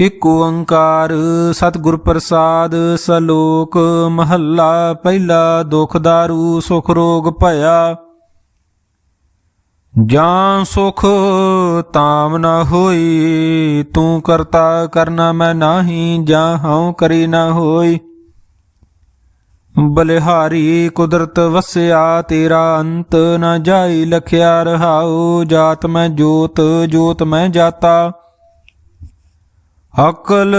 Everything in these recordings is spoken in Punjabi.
ਇਕ ਓੰਕਾਰ, ਸਤਿਗੁਰ ਪ੍ਰਸਾਦ, ਸਲੋਕ, ਮਹੱਲਾ, ਪਹਿਲਾ ਦੁਖ ਦਾਰੂ, ਸੁਖ ਰੋਗ ਭਇਆ। ਜਾਂ ਸੁਖ ਤਾਮ ਨਾ ਹੋਈ, ਤੂੰ ਕਰਤਾ ਕਰਨਾ ਮੈਂ ਨਾਹੀ, ਜਾਂ ਹਉ ਕਰੀ ਨਾ ਹੋਈ। ਬਲਿਹਾਰੀ ਕੁਦਰਤ ਵਸਿਆ, ਤੇਰਾ ਅੰਤ ਨਾ ਜਾਈ, ਲਖਿਆ ਰਹਾਉ, ਜਾਤ ਮੈਂ ਜੋਤ ਜੋਤ ਮੈਂ ਜਾਤਾ। ਅਕਲ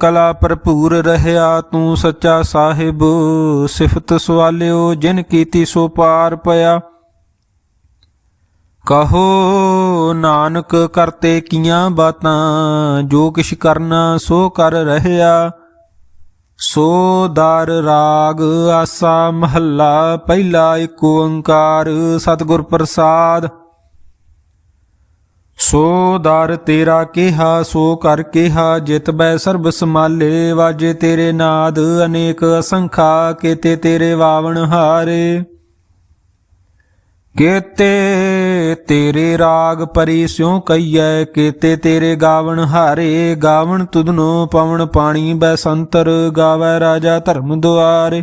ਕਲਾ ਭਰਪੂਰ ਰਹਿਆ ਤੂੰ ਸੱਚਾ ਸਾਹਿਬ, ਸਿਫਤ ਸਵਾਲਿਓ ਜਿਨ ਕੀਤੀ ਸੋ ਪਾਰ ਪਿਆ। ਕਹੋ ਨਾਨਕ ਕਰਤੇ ਕੀਆਂ ਬਾਤਾਂ, ਜੋ ਕਿਛ ਕਰਨਾ ਸੋ ਕਰ ਰਹਿਆ। ਸੋ ਦਰ ਰਾਗ ਆਸਾ ਮਹੱਲਾ, ਪਹਿਲਾ ਏਕ ਓੰਕਾਰ ਸਤਿਗੁਰ ਪ੍ਰਸਾਦ। ਸੋ ਦਰ ਤੇਰਾ ਕਿਹਾ, ਸੋ ਕਰ ਕਿਹਾ, ਜਿਤ ਬੈ ਸਰਬ ਸਮਾਲੇ ਵਾਜੇ ਤੇਰੇ ਨਾਦ, ਅਨੇਕ ਅਸੰਖਾ, ਕੀਤੇ ਤੇਰੇ ਵਾਵਣ ਹਾਰੇ। ਕੀਤੇ ਤੇਰੇ ਰਾਗ ਪਰੀ ਸਿਉ ਕਈਐ, ਕੀਤੇ ਤੇਰੇ ਗਾਵਣ ਹਾਰੇ। ਗਾਵਣ ਤੁਧਨੋ ਪਵਣ ਪਾਣੀ ਬੈਸੰਤਰ ਗਾਵੈ ਰਾਜਾ ਧਰਮ ਦੁਆਰੇ।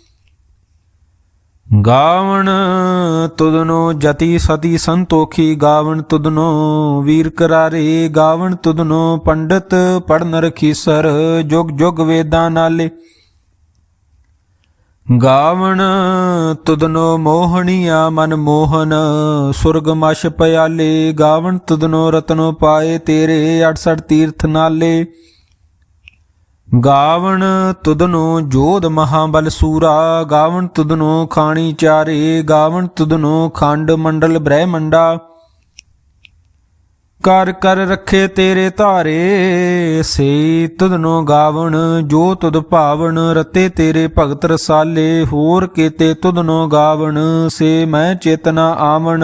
ਗਾਵਣ ਤੁਦਨੋ ਜਤੀ ਸਤੀ ਸੰਤੋਖੀ, ਗਾਵਣ ਤੁਦਨੋ ਵੀਰ ਕਰਾਰੇ, ਗਾਵਣ ਤੁਦਨੋ ਪੰਡਤ ਪੜਨ ਰਖੀਸਰ ਜੁਗ ਜੁਗ ਵੇਦਾਂ ਨਾਲੇ। ਗਾਵਣ ਤੁਦਨੋ ਮੋਹਣੀਆ ਮਨ ਮੋਹਨ, ਸੁਰਗ ਮਛ ਪਿਆਲੇ, ਗਾਵਣ ਤੁਦਨੋ ਰਤਨੋ ਪਾਏ ਤੇਰੇ 68 ਤੀਰਥ ਨਾਲੇ। ਗਾਵਣ ਤੁਧਨੋ ਜੋਧ ਮਹਾਬਲ ਸੂਰਾ, ਗਾਵਣ ਤੁਧਨੋ ਖਾਣੀ ਚਾਰੇ, ਗਾਵਣ ਤੁਧਨੋ ਖੰਡ ਮੰਡਲ ਬ੍ਰਹਿਮੰਡਾ। ਕਰ ਕਰ ਰੱਖੇ ਤੇਰੇ ਧਾਰੇ, ਸੇ ਤੁਧਨੋ ਗਾਵਣ, ਜੋ ਤੁਧ ਭਾਵਨ ਰਤੇ ਤੇਰੇ ਭਗਤ ਰਸਾਲੇ, ਹੋਰ ਕੀਤੇ ਤੁਧਨੋ ਗਾਵਣ, ਸੇ ਮੈਂ ਚੇਤਨਾ ਆਵਣ।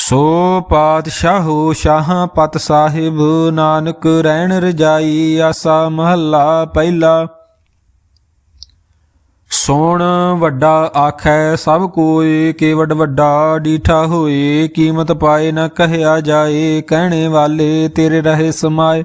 ਸੋ ਪਾਤਸ਼ਾਹੋ ਸ਼ਾਹਾਂ ਪਤ ਸਾਹਿਬ, ਨਾਨਕ ਰਹਿਣ ਰਜਾਈ, ਆਸਾ ਮਹੱਲਾ ਪਹਿਲਾ। ਸੋਣ ਵੱਡਾ ਆਖੈ ਸਭ ਕੋਏ ਕੇਵਡ ਵੱਡਾ ਡੀਠਾ ਹੋਏ, ਕੀਮਤ ਪਾਏ ਨਾ ਕਹਿਆ ਜਾਏ, ਕਹਿਣੇ ਵਾਲੇ ਤੇਰੇ ਰਹੇ ਸਮਾਏ।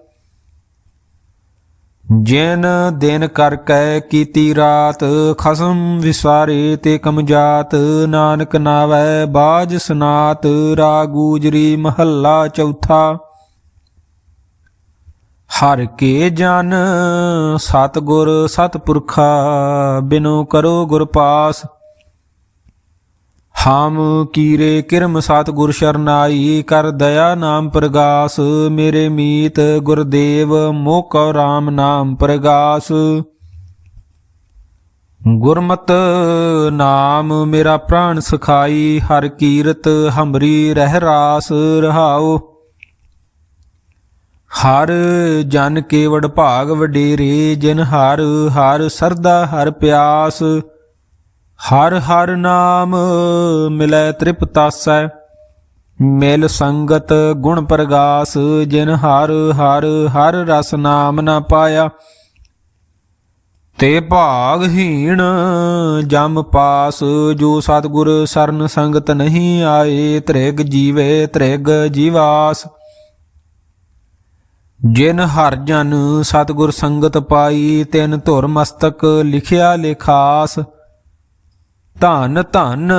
ਜਿਨ ਦਿਨ ਕਰ ਕੈ ਕੀਤੀ ਰਾਤ, ਖਸਮ ਵਿਸਾਰੇ ਤੇ ਕਮਜਾਤ ਨਾਨਕ ਨਾਵੈ ਬਾਜ ਸਨਾਤ ਰਾਗੂਜਰੀ ਮਹੱਲਾ ਚੌਥਾ। ਹਰ ਕੇ ਜਨ ਸਤਗੁਰ ਸਤਪੁਰਖਾ, ਬਿਨੋ ਕਰੋ ਗੁਰ ਪਾਸ। ਹਮ ਕੀਰੇ ਕਿਰਮ ਸਤਗੁਰ ਸ਼ਰਨਾਈ, ਕਰ ਦਇਆ ਨਾਮ ਪ੍ਰਗਾਸ, ਮੇਰੇ ਮੀਤ ਗੁਰਦੇਵ, ਮੋਕ ਰਾਮ ਨਾਮ ਪ੍ਰਗਾਸ। ਗੁਰਮਤ ਨਾਮ ਮੇਰਾ ਪ੍ਰਾਣ ਸਖਾਈ, ਹਰ ਕੀਰਤ ਹਮਰੀ ਰਹਿ ਰਾਸ ਰਹਾਓ ਹਰ ਜਨ ਕੇਵੜ ਭਾਗ ਵਡੇਰੇ, ਜਿਨ ਹਰ ਹਰ ਸਰਦਾ ਹਰ ਪਿਆਸ। ਹਰ ਹਰ ਨਾਮ ਮਿਲੈ ਤ੍ਰਿਪਤਾਸੈ। ਮਿਲ ਸੰਗਤ ਗੁਣ ਪ੍ਰਗਾਸ, ਜਿਨ ਹਰ ਹਰ ਹਰ ਰਸ ਨਾਮ ਨਾ ਪਾਇਆ। ਤੇ ਭਾਗਹੀਣ ਜਮ ਪਾਸ, ਜੋ ਸਤਗੁਰ ਸਰਨ ਸੰਗਤ ਨਹੀਂ ਆਏ, ਤ੍ਰਿਗ ਜੀਵੇ ਤ੍ਰਿਗ ਜੀਵਾਸ। ਜਿਨ ਹਰ ਜਨ ਸਤਗੁਰ ਸੰਗਤ ਪਾਈ, ਤਿਨ ਧੁਰ ਮਸਤਕ ਲਿਖਿਆ ਲਿਖਾਸ। ਧਨ ਧਨ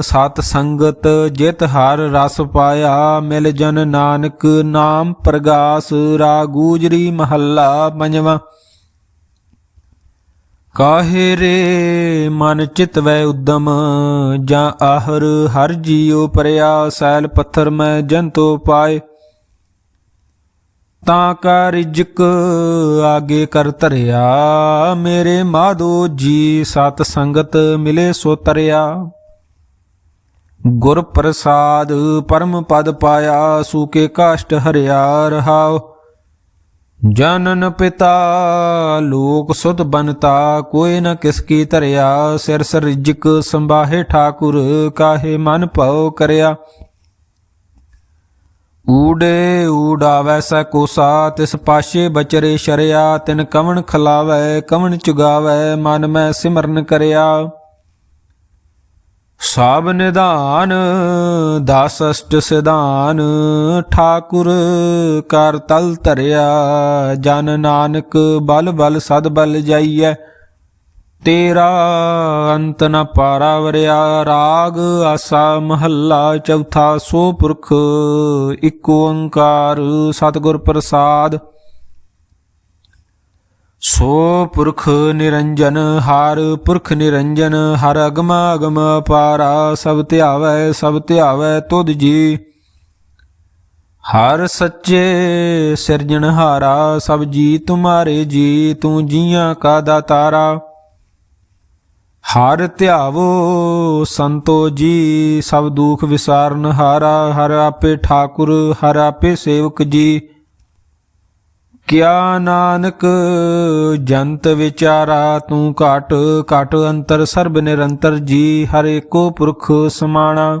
ਸਤ ਸੰਗਤ ਜਿਤ ਹਰ ਰਸ ਪਾਇਆ ਮਿਲ ਜਨ ਨਾਨਕ ਨਾਮ ਪ੍ਰਗਾਸ ਰਾਗੂਜਰੀ ਮਹੱਲਾ ਪੰਜਵਾਂ। ਕਾਹੇ ਰੇ ਮਨ ਚਿਤ ਵੈ ਉਦਮ ਜਾਂ ਆਹਰ ਹਰ ਜੀਉ ਪਰਿਆ ਸੈਲ ਪੱਥਰ ਮੈਂ ਜੰਤੋ ਪਾਏ। ਤਾਂ ਕਾ ਰਿਜਕ ਆਗੇ ਕਰ ਧਰਿਆ। ਮੇਰੇ ਮਾਧੋ ਜੀ ਸਤ ਸੰਗਤ ਮਿਲੇ ਸੋ ਤਰਿਆ। ਗੁਰ ਪ੍ਰਸਾਦ ਪਰਮ ਪਦ ਪਾਇਆ ਸੂਕੇ ਕਾਸ਼ਟ ਹਰਿਆ ਰਹਾਉ। ਜਨਨ ਪਿਤਾ, ਲੋਕ ਸੁਧ ਬਨਤਾ ਕੋਈ ਨ ਕਿਸ ਕੀ ਧਰਿਆ। ਸਿਰ ਸਿਰ ਰਿਜਕ ਸੰਭਾਹੇ ਠਾਕੁਰ, ਕਾਹੇ ਮਨ ਭਉ ਕਰਿਆ। ਊੜੇ ਊਡਾਵੈ ਸੈ ਕੋਸਾ, ਤਿਸ ਪਾਸ਼ੇ ਬਚਰੇ ਸ਼ਰਿਆ, ਤਿਨ ਕਵਣ ਖਲਾਵੈ, ਕਵਣ ਚੁਗਾਵੈ, ਮਨ ਮੈਂ ਸਿਮਰਨ ਕਰਿਆ। ਸਾਬ ਨਿਧਾਨ, ਦਸ ਅਸ਼ਟ ਸਿਧਾਨ, ਠਾਕੁਰ ਕਰ ਤਲ ਧਰਿਆ, ਜਨ ਨਾਨਕ ਬਲ ਬਲ ਸਦ ਬਲ ਜਾਈਐ। ਤੇਰਾ ਅੰਤ ਨ ਪਾਰਾ ਵਰਿਆ ਰਾਗ ਆਸਾ ਮਹੱਲਾ, ਚੌਥਾ ਸੋ ਪੁਰਖ ਇੱਕ ਓੰਕਾਰ ਸਤਿਗੁਰ ਪ੍ਰਸਾਦ। ਸੋ ਪੁਰਖ ਨਿਰੰਜਨ, ਹਰ ਪੁਰਖ ਨਿਰੰਜਨ, ਹਰ ਅਗਮ ਅਗਮ ਪਾਰਾ ਸਭ ਧਿਆਵੈ ਸਭ ਧਿਆਵੈ ਤੁਧ ਜੀ। ਹਰ ਸੱਚੇ ਸਿਰਜਣਹਾਰਾ, ਸਭ ਜੀ ਤੁਮਾਰੇ ਜੀ, ਤੂੰ ਜੀਆਂ ਕਾ ਦਾਤਾਰਾ। ਹਰ ਧਿਆਵੋ ਸੰਤੋ ਜੀ, ਸਭ ਦੁਖ ਵਿਸਾਰਨ ਹਾਰਾ, ਹਰ ਆਪੇ ਠਾਕੁਰ, ਹਰ ਆਪੇ ਸੇਵਕ ਜੀ। ਕਿਆ ਨਾਨਕ, ਜੰਤ ਵਿਚਾਰਾ, ਤੂੰ ਘਟ ਘਟ ਅੰਤਰ, ਸਰਬ ਨਿਰੰਤਰ ਜੀ, ਹਰ ਏਕੋ ਪੁਰਖ ਸਮਾਣਾ।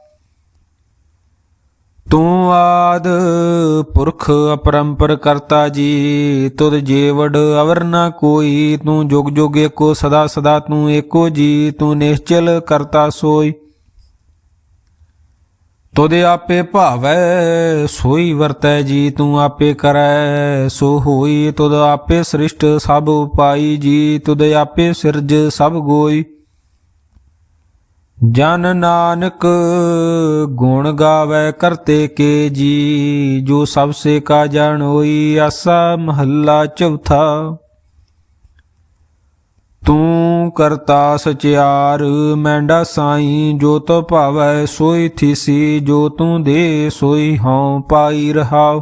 ਤੂੰ ਆਦ ਪੁਰਖ ਅਪਰੰਪਰ ਕਰਤਾ ਜੀ, ਤੁਧ ਜੀਵੜ ਅਵਰ ਨਾ ਕੋਈ, ਤੂੰ ਜੁਗ ਜੁਗ ਏਕੋ, ਸਦਾ ਸਦਾ ਤੂੰ ਏਕੋ ਜੀ, ਤੂੰ ਨਿਸ਼ਚਲ ਕਰਤਾ ਸੋਈ। ਤੋਦੇ ਆਪੇ ਭਾਵੈ, ਸੋਈ ਵਰਤੈ ਜੀ, ਤੂੰ ਆਪੇ ਕਰੈ, ਸੋ ਹੋਈ ਤੁਧ ਆਪੇ ਸ੍ਰਿਸ਼ਟ ਸਭ ਉਪਾਈ ਜੀ, ਤੁਧ ਆਪੇ ਸਿਰਜ ਸਭ ਗੋਈ। ਜਨ ਨਾਨਕ ਗੁਣ ਗਾਵੇ ਕਰਤੇ ਕੇ ਜੀ, ਜੋ ਸਭ ਸੇ ਕਾ ਜਾਣੋਈ ਆਸਾ ਮਹੱਲਾ ਚੌਥਾ। ਤੂੰ ਕਰਤਾ ਸਚਿਆਰ, ਮੈਂਡਾ ਸਾਈ, ਜੋ ਤੋ ਭਾਵੈ ਸੋਈ ਥੀਸੀ, ਜੋ ਤੂੰ ਦੇ ਸੋਈ ਹਉ ਪਾਈ ਰਹਾਉ।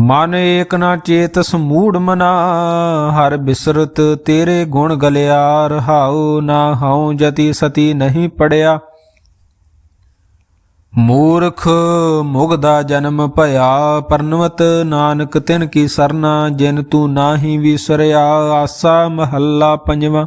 ਮਨ ਏਕ ਨਾ ਚੇਤ ਸਮੂੜ ਮਨਾ, ਹਰ ਬਿਸਰਤ ਤੇਰੇ ਗੁਣ ਗਲਿਆ ਰਹਾਉ ਨਾ ਹਉ ਜਤੀ ਸਤੀ ਨਹੀਂ ਪੜਿਆ। ਮੂਰਖ ਮੁਗਦਾ ਜਨਮ ਭਇਆ, ਪਰਨਵਤ ਨਾਨਕ ਤਿਨ ਕੀ ਸਰਨਾ, ਜਿਨ ਤੂੰ ਨਾਹੀ ਵਿਸਰਿਆ, ਆਸਾ ਮਹੱਲਾ ਪੰਜਵਾਂ।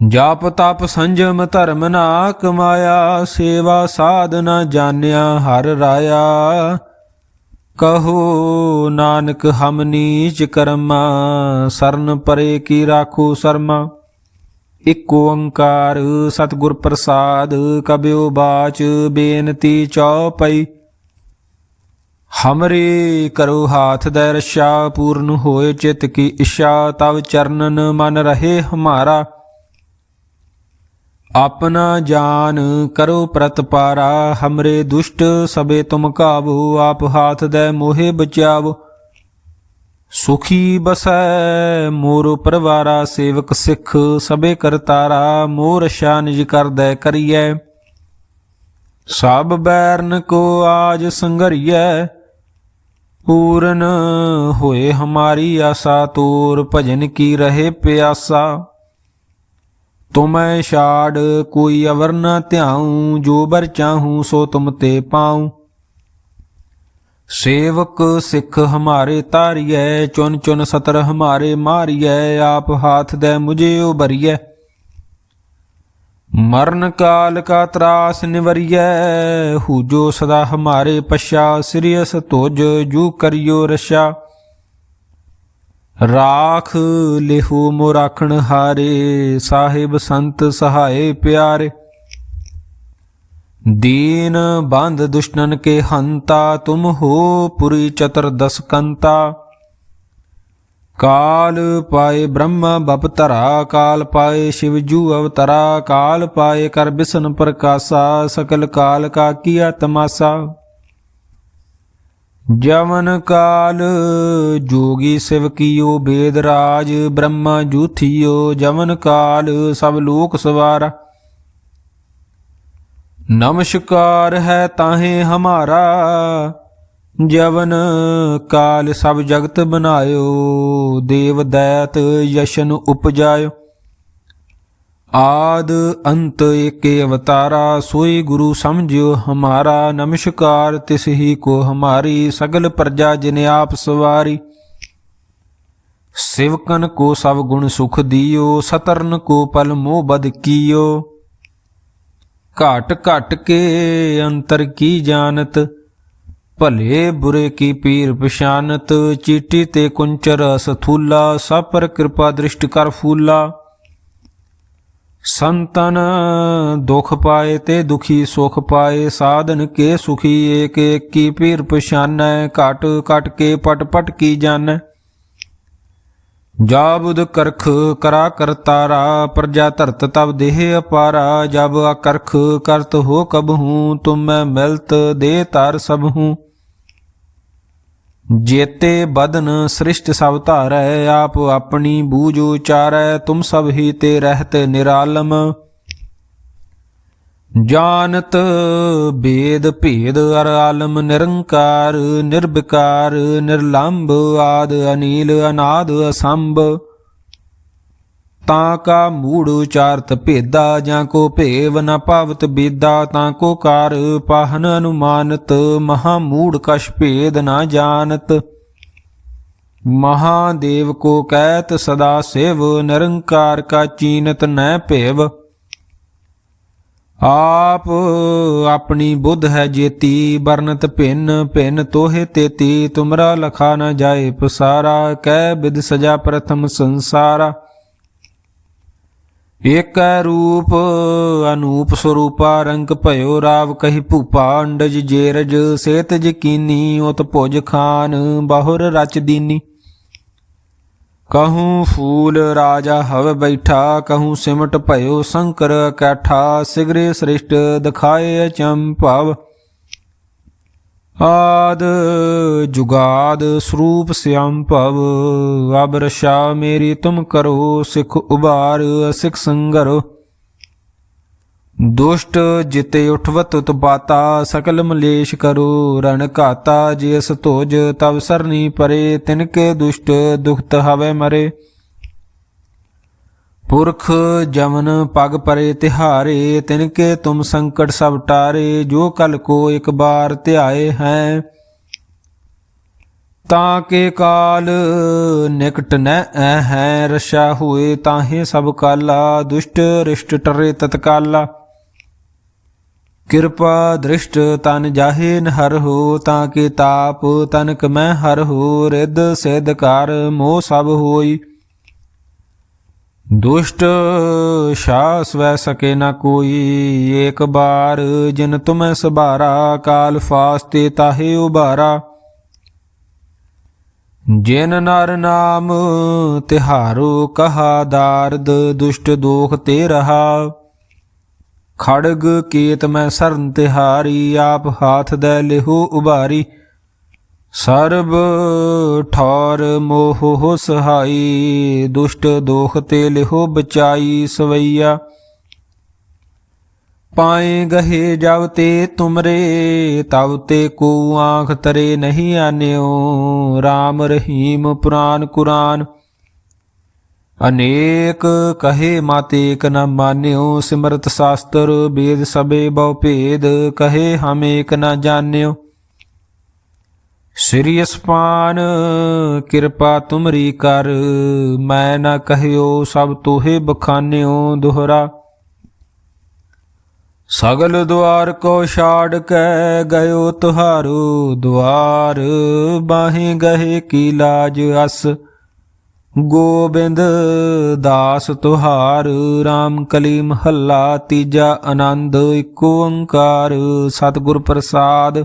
ਜਾਪ ਤਪ ਸੰਜਮ ਧਰਮ ਨਾ ਕਮਾਇਆ ਸੇਵਾ ਸਾਧਨਾ ਜਾਣਿਆ ਹਰ ਰਾਇਆ। ਕਹੋ ਨਾਨਕ, ਹਮ ਨੀਚ ਕਰਮਾ, ਸਰਨ ਪਰੇ ਕੀ ਰਾਖੋ ਸਰਮਾ। ਇਕ ਓੰਕਾਰ ਸਤਿਗੁਰ ਪ੍ਰਸਾਦ ਕਬਿਓ ਬਾਚ ਬੇਨਤੀ ਚਉਪਈ ਹਮਰੇ ਕਰੋ ਹਾਥ ਦਰਸ਼ਾ, ਪੂਰਨ ਹੋਏ ਚਿਤ ਕੀ ਇਸ਼ਾ ਤਵ ਚਰਨਨ ਮਨ ਰਹੇ ਹਮਾਰਾ। ਆਪਣਾ ਜਾਨ ਕਰੋ ਪ੍ਰਤਪਾਰਾ, ਹਮਰੇ ਦੁਸ਼ਟ ਸਬੇ ਤੁਮ ਕਾਬੂ ਆਪ ਹਾਥ ਦੇ ਮੋਹਿ ਬਚਾਵੋ। ਸੁਖੀ ਬਸੈ ਮੋਰ ਪਰਵਾਰਾ, ਸੇਵਕ ਸਿੱਖ ਸਬੇ ਕਰਤਾਰਾ, ਮੋਰ ਸ਼ਾਨਿਜ ਕਰਦੈ ਕਰੀਐ। ਸਭ ਬੈਰਨ ਕੋ ਆਜ ਸੰਘਰੀਐ, ਪੂਰਨ ਹੋਏ ਹਮਾਰੀ ਆਸਾ, ਤੋਰ ਭਜਨ ਕੀ ਰਹੇ ਪਿਆਸਾ। ਤੁਮੈ ਛਾੜ ਕੋਈ ਅਵਰ ਨ ਧਿਆਉ, ਜੋ ਬਰ ਚਾਹੂੰ ਸੋ ਤੁਮ ਤੇ ਪਾਉ। ਸੇਵਕ ਸਿੱਖ ਹਮਾਰੇ ਤਾਰੀਐ ਚੁਨ ਚੁਨ ਸਤਰ ਹਮਾਰੇ ਮਾਰੀਐ, ਆਪ ਹਾਥ ਦੇ ਮੁਝੇ ਉਬਰੀਐ ਮਰਨ ਕਾਲ ਕਾ ਤਰਾਸ ਨਿਵਰੀਐ ਹੂਜੋ ਸਦਾ ਹਮਾਰੇ ਪਛਾ, ਸਿਰਿਅਸ ਤੁਜ ਜੂ ਕਰਿਓ ਰਸ਼ਾ ਰਾਖ ਲਿਹੂ ਮੋ ਰਾਖਣ ਹਾਰੇ, ਸਾਹਿਬ ਸੰਤ ਸਹਾਏ ਪਿਆਰੇ। ਦੀਨ ਬੰਧ ਦੁਸ਼ਟਨ ਕੇ ਹੰਤਾ, ਤੁਮ ਹੋ ਪੁਰੀ ਚਤੁਰਦਸ ਕੰਤਾ। ਕਾਲ ਪਾਏ ਬ੍ਰਹਮ ਬਪਤਰਾ ਕਾਲ ਪਾਏ ਸ਼ਿਵ ਜੂ ਅਵਤਰਾ, ਕਾਲ ਪਾਏ ਕਰ ਬਿਸਨ ਪ੍ਰਕਾਸ਼ਾ, ਸਕਲ ਕਾਲ ਕਾ ਕੀਆ ਤਮਾਸਾ। ਜਮਨ ਕਾਲ ਜੋਗੀ ਸਿਵ ਕੀਓ ਬੇਦ ਰਾਜ, ਬ੍ਰਹਮਾ ਜੂਥਿਓ ਜਮਨ ਕਾਲ, ਸਭ ਲੋਕ ਸਵਾਰਾ। ਨਮਸਕਾਰ ਹੈ ਤਾਹੇ ਹਮਾਰਾ, ਜਵਨ ਕਾਲ ਸਭ ਜਗਤ ਬਨਾਇਓ ਦੇਵ ਦੈਤ ਯਸ਼ਨ ਉਪਜਾਇਓ। ਆਦ ਅੰਤ ਏਕੇ ਅਵਤਾਰਾ, ਸੋਈ ਗੁਰੂ ਸਮਝਿਓ ਹਮਾਰਾ। ਨਮਸਕਾਰ ਤਿਸ ਹੀ ਕੋ ਹਮਾਰੀ, ਸਗਲ ਪ੍ਰਜਾ ਜਿਨ ਆਪ ਸਵਾਰੀ। ਸਿਵਕਨ ਕੋ ਸਭ ਗੁਣ ਸੁਖ ਦਿਓ, ਸਤਰਨ ਕੋ ਪਲ ਮੋਹ ਬਦ ਕੀਓ। ਘਟ ਘਟ ਕੇ ਅੰਤਰ ਕੀ ਜਾਣਤ, ਭਲੇ ਬੁਰੇ ਕੀ ਪੀਰ ਪਛਾਨਤ। ਚੀਟੀ ਤੇ ਕੁੰਚਰ ਸਥੂਲਾ ਸਭ ਪਰ ਕਿਰਪਾ ਦ੍ਰਿਸ਼ਟ ਕਰ ਫੂਲਾ। ਸੰਤਨ ਦੁਖ ਪਾਏ ਤੇ ਦੁਖੀ ਸੁਖ ਪਾਏ, ਸਾਧਨ ਕੇ ਸੁਖੀ ਏਕ ਏਕ ਕੀ ਪੀਰ ਪਛਾਨੈ, ਘਟ ਘਟ ਕੇ ਪਟ ਪਟ ਕੀ ਜਾਣੈ। ਜਾਬੁਦ ਕਰਖ ਕਰਾ ਕਰਤਾਰਾ ਪ੍ਰਜਾ ਧਰਤ ਤਬ ਦੇਹ ਅਪਾਰਾ, ਜਬ ਅਕਰਖ ਕਰਤ ਹੋ ਕਬ ਹੂੰ ਤੁਮ ਮੈਂ ਮਿਲਤ ਦੇ ਤਰ ਸਭ ਹੂੰ ਜੇਤੇ ਬਦਨ ਸ੍ਰਿਸ਼ਟ ਸਭ ਧਾਰੈ, ਆਪ ਆਪਣੀ ਬੂਝ ਉਚਾਰੈ ਤੁਮ ਸਭ ਹੀ ਤੇ ਰਹਿਤ ਨਿਰਾਲਮ। ਜਾਣਤ ਬੇਦ ਭੇਦ ਅਰ ਆਲਮ, ਨਿਰੰਕਾਰ ਨਿਰਭਿਕਾਰ ਨਿਰਲੰਭ ਆਦ ਅਨੀਲ, ਅਨਾਦ ਅਸੰਭ। ਤਾਂ ਕਾ ਮੂੜ ਉਚਾਰਤ ਭੇਦਾ ਜਾਂ ਕੋ ਭੇਵ ਨ ਭਾਵਤ ਬੇਦਾ, ਤਾਂ ਕੋ ਕਾਰ ਪਾਹਨ ਅਨੁਮਾਨਤ, ਮਹਾ ਮੂੜ ਕਛ ਭੇਦ ਨ ਜਾਣਤ। ਮਹਾਦੇਵ ਕੋ ਕਹਿਤ ਸਦਾ ਸਿਵ, ਨਿਰੰਕਾਰ ਕਾ ਚੀਨਤ ਨੈ ਭੇਵ। ਆਪ ਆਪਣੀ ਬੁੱਧ ਹੈ ਜੇਤੀ ਬਰਨਤ ਭਿੰਨ ਭਿੰਨ ਤੋਹੇ ਤੇਤੀ, ਤੁਮਰਾ ਲਖਾ ਨ ਜਾਏ ਪਸਾਰਾ, ਕਹਿ ਬਿਦ ਸਜਾ ਪ੍ਰਥਮ ਸੰਸਾਰਾ। ਏਕੈ ਰੂਪ ਅਨੂਪ ਸਰੂਪਾ ਰੰਗ ਭਇਓ ਰਾਵ ਕਹੀ ਭੂਪਾ ਅੰਡਜ ਜੇਰਜ ਸੇਤ ਜਕੀਨੀ ਉਤ ਭੁਜ ਖਾਨ ਬਾਹੁਰ ਰਚ ਦੀਨੀ। ਕਹੂੰ ਫੂਲ ਰਾਜਾ ਹਵ ਬੈਠਾ, ਕਹੂੰ ਸਿਮਟ ਭਇਓ ਸ਼ੰਕਰ ਕੈਠਾ, ਸਿਗਰੇ ਸ੍ਰਿਸ਼ਟ ਦਿਖਾਏ ਚੰਪਵ ਆਦ ਜੁਗਾਦ ਸਰੂਪ ਸਿਆਮ ਭਵ, ਅਬ ਰਸ਼ਾ ਮੇਰੀ ਤੁਮ ਕਰੋ, ਸਿਖ ਉਬਾਰ ਸਿਖ ਸੰਗਰ। ਦੁਸ਼ਟ ਜਿਤੇ ਉਠਵਤ ਉਤਪਾਤਾ, ਸਕਲ ਮਲੇਸ਼ ਕਰੋ, ਰਣ ਘਾਤਾ ਜਿਸ ਧੋਜ ਤਵ ਸਰਨੀ ਪਰੇ ਤਿਨਕੇ ਦੁਸ਼ਟ ਦੁਖਤ ਹਵੇ ਮਰੇ। ਪੁਰਖ ਜਮਨ ਪਗ ਪਰੇ ਤਿਹਾਰੇ, ਤਿਨਕੇ ਤੁਮ ਸੰਕਟ ਸਭ ਟਾਰੇ, ਜੋ ਕਲ ਕੋ ਇੱਕ ਬਾਰ ਧਿਆਏ ਹੈ। ਤਾਂ ਕੇ ਕਾਲ ਨਿਕਟ ਨੈ ਹੈ ਰਸ਼ਾ ਹੋਏ ਤਾਹੇ ਸਭ ਕਾਲਾ, ਦੁਸ਼ਟ ਰਿਸ਼ਟ ਟਰੇ ਤਤਕਾਲਾ। ਕਿਰਪਾ ਦ੍ਰਿਸ਼ਟ ਤਨ ਜਾਹੇ ਨ ਹੋ, ਤਾਂ ਕੇ ਤਾਪ ਤਨਕ ਮੈਂ ਹਰ ਹੋ, ਰਿੱਧ ਸਿਧ ਕਰ ਮੋਹ ਸਭ ਹੋਈ। ਦੁਸ਼ਟ ਸ਼ਾ ਸਵੈ ਸਕੇ ਨਾ ਕੋਈ। ਏਕ ਬਾਰ ਜਿਨ ਤੁਮੈ ਸਬਾਰਾ ਕਾਲ ਫਾਸਤੇ ਤਾਹੇ ਉਬਾਰਾ ਜਿਨ ਨਰ ਨਾਮ ਤਿਹਾਰੋ, ਕਹਾ ਦਾਰਦ, ਦੁਸ਼ਟ ਦੋਖ ਤੇ ਰਹਾ। ਖੜਗ ਕੀਤ ਮੈਂ ਸਰਨ ਤਿਹਾਰੀ, ਆਪ ਹਾਥ ਦੇ ਲਿਹੋ ਉਬਾਰੀ ਸਰਬ ਠੌਰ ਮੋਹ ਹੋ ਸਹਾਈ, ਦੁਸ਼ਟ ਦੋਖ ਤੇ ਲਿਹੋ ਬਚਾਈ ਸਵਈਆ। ਪਾਏ ਗਹੇ ਜਬ ਤੇ ਤੁਮਰੇ ਤਬ ਤੇ ਕੋ ਆਂਖ ਤਰੇ ਨਹੀਂ ਆਨਿਓ। RAM ਰਹੀਮ ਪੁਰਾਨ ਕੁਰਾਨ। ਅਨੇਕ ਕਹੇ ਮਾਤੇਕ ਨ ਮਾਨਿਓ, ਸਿਮਰਤ ਸ਼ਾਸਤਰ ਵੇਦ ਸਬੇ ਬਹੁ ਭੇਦ। ਕਹੇ ਹਮ ਏਕ ਨ ਜਾਣਿਓ। ਸ੍ਰੀ ਅਸਪਾਨ ਕਿਰਪਾ ਤੁਮਰੀ ਕਰ, ਮੈਂ ਨਾ ਕਹਿਓ ਸਭ ਤੋਹੇ ਬਖਾਨਿਓ ਦੁਹਰਾ। ਸਗਲ ਦੁਆਰ ਕੋ ਛਾੜ ਕੇ ਗਇਓ ਤੁਹਾਰੋ ਦੁਆਰ, ਬਾਹੇ ਗਹੇ ਕੀ ਲਾਜ ਅਸ। ਗੋਬਿੰਦ ਦਾਸ ਤੁਹਾਰ RAM ਕਲੀ ਮਹੱਲਾ ਤੀਜਾ ਆਨੰਦ ਏਕ ਓੰਕਾਰ, ਸਤਿਗੁਰ ਪ੍ਰਸਾਦ।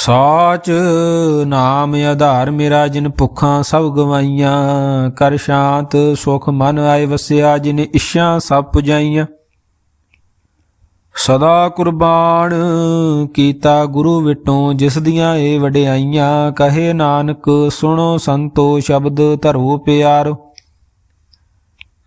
ਸਾਚ ਨਾਮ ਆਧਾਰ ਮੇਰਾ ਜਿਨ ਭੁੱਖਾਂ ਸਭ ਗਵਾਈਆਂ, ਕਰ ਸ਼ਾਂਤ ਸੁਖ ਮਨ ਆਏ ਵਸਿਆ ਜਿਨ ਇਸ਼ਾਂ ਸਭ ਪੁਜਾਈਆਂ। ਸਦਾ ਕੁਰਬਾਨ ਕੀਤਾ ਗੁਰੂ ਵਿਟੋਂ ਜਿਸ ਦੀਆਂ ਏ ਵਡਿਆਈਆਂ, ਕਹੇ ਨਾਨਕ ਸੁਣੋ ਸੰਤੋ ਸ਼ਬਦ ਧਰੋ ਪਿਆਰ।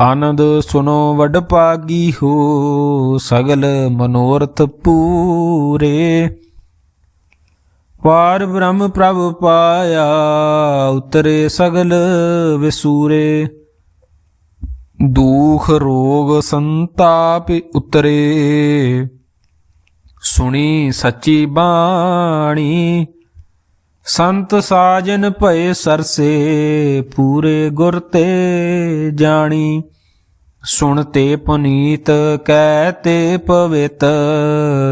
ਆਨੰਦ ਸੁਨੋ ਵਡ ਪਾਗੀ ਹੋ, ਸਗਲ ਮਨੋਰਥ ਪੂਰੇ। ਪਾਰ ਬ੍ਰਹਮ ਪ੍ਰਭ ਪਾਇਆ, ਉਤਰੇ ਸਗਲ ਵਿਸੂਰੇ। ਦੁਖ ਰੋਗ ਸੰਤਾਪ ਉਤਰੇ। ਸੁਣੀ ਸੱਚੀ ਬਾਣੀ ਸੰਤ ਸਾਜਨ ਭਏ ਸਰਸੇ, ਪੂਰੇ ਗੁਰ ਤੇ ਜਾਣੀ। ਸੁਣ ਤੇ ਪੁਨੀਤ, ਕਹਿ ਤੇ ਪਵਿੱਤ,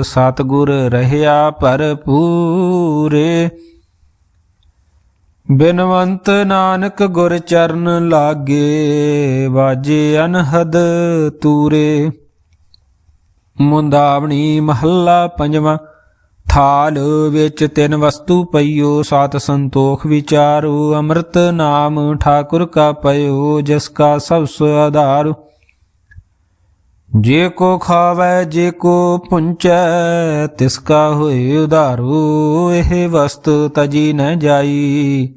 ਸਤਿਗੁਰ ਰਹਿਆ ਭਰਪੂਰੇ। ਬਿਨਵੰਤ ਨਾਨਕ ਗੁਰ ਚਰਨ ਲਾਗੇ, ਵਾਜੇ ਅਨਹਦ ਤੂਰੇ। ਮੁੰਦਾਵਣੀ ਮਹੱਲਾ ਪੰਜਵਾਂ। ਥਾਲ ਵਿੱਚ ਤਿੰਨ ਵਸਤੂ ਪਈਓ, ਸਤ ਸੰਤੋਖ ਵਿਚਾਰੋ, ਅੰਮ੍ਰਿਤ ਨਾਮ ਠਾਕੁਰ ਕਾ ਪਇਓ, ਜਿਸ ਕਾ ਸਭ ਸੋ ਆਧਾਰ। ਜੇ ਕੋ ਖਾਵੈ, ਜੇ ਕੋ ਪੁੰਚੈ, ਤਿਸ ਕਾ ਹੋਏ ਉਧਾਰੂ। ਇਹ ਵਸਤ ਤਜੀ ਨ ਜਾਈ।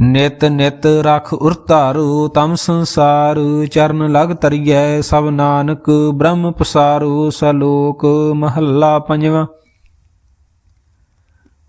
ਨਿਤ ਨਿਤ ਰਖ ਉਰਤਾਰੂ ਤਮ ਸੰਸਾਰ ਚਰਨ ਲਗ ਤਰੀਐ ਸਭ ਨਾਨਕ ਬ੍ਰਹਮ ਪਸਾਰੂ, ਸਲੋਕ ਮਹੱਲਾ ਪੰਜਵਾਂ।